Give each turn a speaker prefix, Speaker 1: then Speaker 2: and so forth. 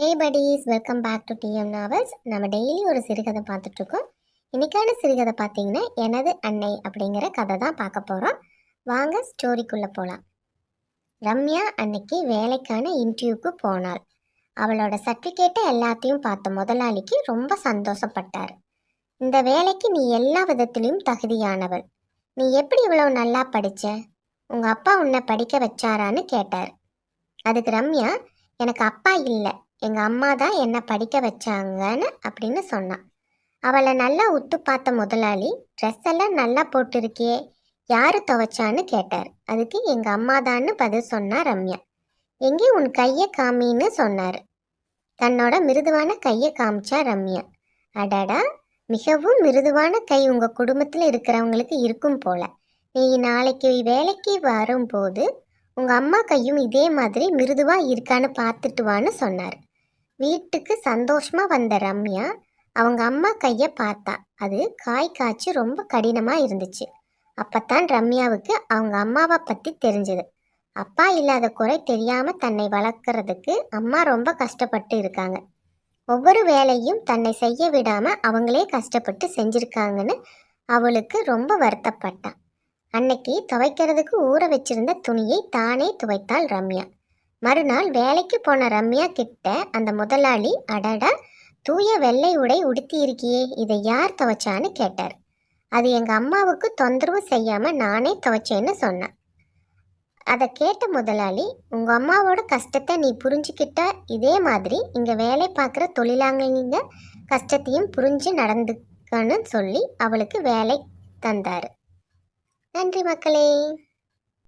Speaker 1: Hey buddies welcome back to TM novels நம்ம daily ஒரு சிறுகதை பார்த்துட்ருக்கோம். இன்னைக்கான சிறுகதை பார்த்தீங்கன்னா எனது அன்னை அப்படிங்கிற கதை தான் பார்க்க போகிறோம் வாங்க ஸ்டோரிக்குள்ளே போகலாம் ரம்யா அன்னைக்கு வேலைக்கான இன்டர்வியூக்கு போனாள். அவளோட சர்டிஃபிகேட்டை எல்லாத்தையும் பார்த்த முதலாளிக்கு ரொம்ப சந்தோஷப்பட்டார். இந்த வேலைக்கு நீ எல்லா விதத்திலையும் தகுதியானவள். நீ எப்படி இவ்வளோ நல்லா படித்த உங்கள் அப்பா உன்னை படிக்க வச்சாரான்னு கேட்டார். அதுக்கு ரம்யா எனக்கு அப்பா இல்லை. எங்கள் அம்மா தான் என்னை படிக்க வச்சாங்கன்னு அப்படின்னு சொன்னான். அவளை நல்லா உத்து பார்த்த முதலாளி ட்ரெஸ் எல்லாம் நல்லா போட்டிருக்கியே யார் துவைச்சான்னு கேட்டார். அதுக்கு எங்கள் அம்மா தான்னு பதில் சொன்னா ரம்யா. எங்கே உன் கையை காமின்னு சொன்னார். தன்னோட மிருதுவான கையை காமிச்சா ரம்யா. அடடா மிகவும் மிருதுவான கை உங்கள் குடும்பத்தில் இருக்கிறவங்களுக்கு இருக்கும் போல. நீ நாளைக்கு வேலைக்கு வரும்போது உங்கள் அம்மா கையும் இதே மாதிரி மிருதுவாக இருக்கான்னு பார்த்துட்டு வான்னு சொன்னார். வீட்டுக்கு சந்தோஷமா வந்த ரம்யா அவங்க அம்மா கையை பார்த்தா. அது காய் காய்ச்சி ரொம்ப கடினமாக இருந்துச்சு. அப்பத்தான் ரம்யாவுக்கு அவங்க அம்மாவை பற்றி தெரிஞ்சது. அப்பா இல்லாத குறை தெரியாமல் தன்னை வளர்க்குறதுக்கு அம்மா ரொம்ப கஷ்டப்பட்டு இருக்காங்க. ஒவ்வொரு வேலையும் தன்னை செய்ய விடாமல் அவங்களே கஷ்டப்பட்டு செஞ்சுருக்காங்கன்னு அவளுக்கு ரொம்ப வருத்தப்பட்டான். அன்னைக்கு துவைக்கிறதுக்கு ஊற வச்சிருந்த துணியை தானே துவைத்தாள் ரம்யா. மறுநாள் வேலைக்கு போன ரம்யா கிட்ட அந்த முதலாளி அடடா தூய வெள்ளை உடை உடுத்தி இருக்கியே இதை யார் துவைச்சான்னு கேட்டார். அது எங்க அம்மாவுக்கு தொந்தரவு செய்யாம நானே துவைச்சேன்னு சொன்னேன். அதை கேட்ட முதலாளி உங்க அம்மாவோட கஷ்டத்தை நீ புரிஞ்சுக்கிட்ட இதே மாதிரி இங்க வேலை பார்க்குற தொழிலாளிங்க கஷ்டத்தையும் புரிஞ்சு நடந்துக்கன்னு சொல்லி அவளுக்கு வேலை தந்தார். நன்றி மக்களே.